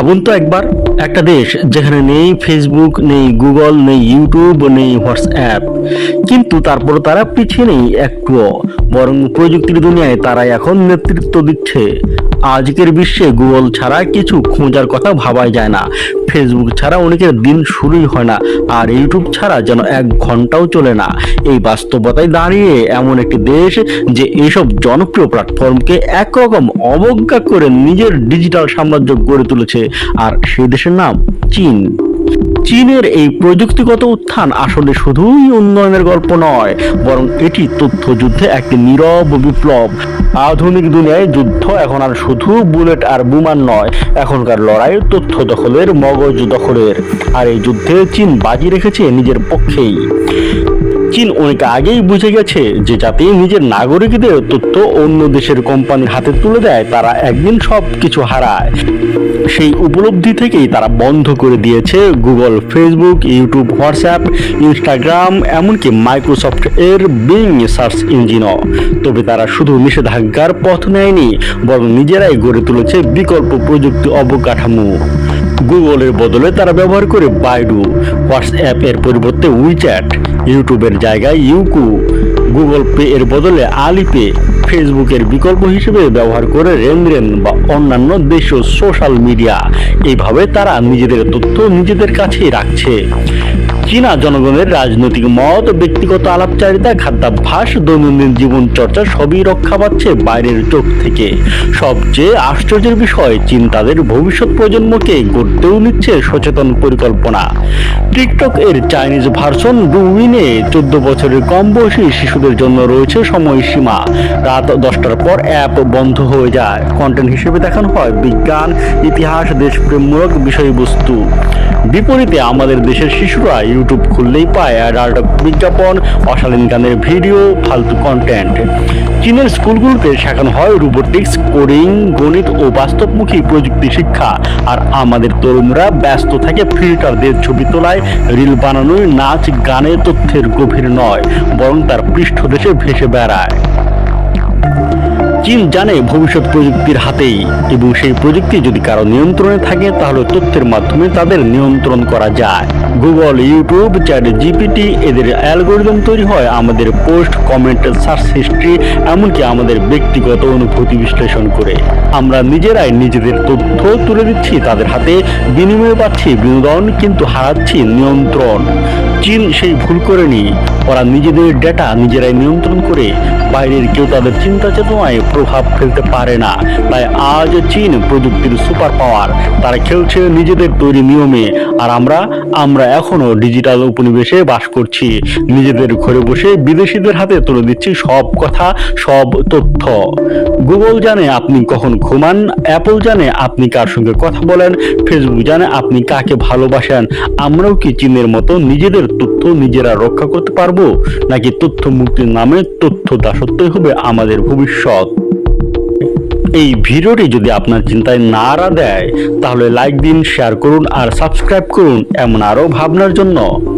ভাবুন তো একবার, একটা দেশ যেখানে নেই ফেসবুক নেই গুগল নেই ইউটিউব নেই হোয়াটসঅ্যাপ কিন্তু তারপর তারা পিছিয়ে নেই একটুও, বরং প্রযুক্তির দুনিয়ায় তারা এখন নেতৃত্ব দিচ্ছে। আজকের বিশ্বে গুগল ছাড়া কিছু খোঁজার কথা ভাবাই যায় না। ফেসবুক ছাড়া অনেকের দিন শুরুই হয় না, আর ইউটিউব ছাড়া যেন এক ঘন্টাও চলে না। এই বাস্তবতায় দাঁড়িয়ে এমন একটি দেশ যে এইসব জনপ্রিয় প্ল্যাটফর্মকে একরকম অবজ্ঞা করে নিজের ডিজিটাল সাম্রাজ্য গড়ে তুলেছে, আর সেই দেশের নাম চীন। চীনের এই প্রযুক্তিগত উত্থান আসলে শুধুই উন্নয়নের গল্প নয়, বরং এটি তথ্য যুদ্ধে একটি নীরব বিপ্লব। আধুনিক দুনিয়ায় যুদ্ধ এখন আর শুধু বুলেট আর বুমার নয়, এখনকার লড়াই তথ্য দখলের, মগজ দখলের। আর এই যুদ্ধে চীন বাজি রেখেছে নিজের পক্ষেই। চীন অনেক আগেই বুঝে গেছে যে যাতে নিজের নাগরিকদের তথ্য অন্য দেশের কোম্পানির হাতে তুলে দেয়, তারা একদিন সব কিছু হারায়। সেই উপলব্ধি থেকেই তারা বন্ধ করে দিয়েছে Google, Facebook, YouTube, WhatsApp, Instagram, এমনকি মাইক্রোসফট এর বিং সার্চ ইঞ্জিনও। তবে তারা শুধু নিষেধাজ্ঞার পথ নেয়নি, বরং নিজেরাই গড়ে তুলেছে বিকল্প প্রযুক্তি অবকাঠামো। গুগলের বদলে তারা ব্যবহার করে বাইডু হোয়াটসঅ্যাপ এর পরিবর্তে উইচ্যাট ইউটিউবের জায়গায় ইউকু গুগল পে এর বদলে আলিপে ফেসবুকের বিকল্প হিসেবে ব্যবহার করে রেনরেন বা অন্যান্য দেশীয় সোশ্যাল মিডিয়া এইভাবে তারা নিজেদের তথ্য নিজেদের কাছেই রাখছে। চীনা জনগণের রাজনৈতিক মত, ব্যক্তিগত আলাপচারিতা, খাদ্যাভ্যাস, দৈনন্দিন জীবন চর্চা সবই রক্ষা পাচ্ছে বাইরের চোখ থেকে। সবচেয়ে আশ্চর্যের বিষয়, চীন তাদের ভবিষ্যৎ প্রজন্মকে গড়তেও নিচ্ছে সচেতন পরিকল্পনা। টিকটক এর চাইনিজ ভার্সন ডুইনে চোদ্দ বছরের কম বয়সী শিশুদের জন্য রয়েছে সময়সীমা। রাত দশটার পর অ্যাপ বন্ধ হয়ে যায়। কন্টেন্ট হিসেবে দেখানো হয় বিজ্ঞান, ইতিহাস, দেশপ্রেমমূলক বিষয়বস্তু। বিপরীতে আমাদের দেশের শিশুরা ইউটিউব খুললেই পায় অ্যাডাল্ট বিজ্ঞাপন, অশালীন গানের ভিডিও, ফালতু কন্টেন্ট চীনের স্কুলগুলোতে শেখানো হয় রোবোটিক্স কোডিং গণিত ও বাস্তবমুখী প্রযুক্তি শিক্ষা। আর আমাদের তরুণরা ব্যস্ত থাকে ফিল্টারদের ছবি তোলায় রিল বানানোয় নাচ গানে তথ্যের গভীর নয়, বরং তার পৃষ্ঠদেশে ভেসে বেড়ায়। চীন জানে ভবিষ্যৎ প্রযুক্তির হাতেই এবং সেই প্রযুক্তি যদি কারও নিয়ন্ত্রণে থাকে, তাহলে তথ্যের মাধ্যমে তাদের নিয়ন্ত্রণ করা যায়। গুগল ইউটিউব চ্যাট জিপিটি এদের অ্যালগোরিদম তৈরি হয় আমাদের পোস্ট, কমেন্ট, সার্চ হিস্ট্রি, এমনকি আমাদের ব্যক্তিগত অনুভূতি বিশ্লেষণ করে। আমরা নিজেরাই নিজেদের তথ্য তুলে দিচ্ছি, তাদের হাতে বিনিময়ে পাচ্ছি, বিনোদন কিন্তু হারাচ্ছি নিয়ন্ত্রণ। চীন সেই ভুল করেনি। ওরা নিজেদের ডেটা নিজেরাই নিয়ন্ত্রণ করে বাইরের কেউ তাদের চিন্তা চেতনায় প্রভাব ফেলতে পারে না। তাই আজ চীন প্রযুক্তির সুপার পাওয়ার তারা খেলছে নিজেদের তৈরি নিয়মে। আর আমরা আমরা এখনও ডিজিটাল উপনিবেশে বাস করছি। নিজেদের ঘরে বসে বিদেশিদের হাতে তুলে দিচ্ছি সব কথা, সব তথ্য। গুগল জানে আপনি কখন ঘুমান অ্যাপল জানে আপনি কার সঙ্গে কথা বলেন ফেসবুক জানে আপনি কাকে ভালোবাসেন। আমরাও কি চীনের মতো নিজেদের তথ্য নিজেরা রক্ষা করতে পারব? নাকি তথ্য মুক্তির নামে তথ্য দাসত্বই হবে আমাদের ভবিষ্যৎ? এই ভিডিওটি যদি আপনার চিন্তায় নাড়া দেয়, তাহলে লাইক দিন শেয়ার করুন আর সাবস্ক্রাইব করুন এমন আরও ভাবনার জন্য।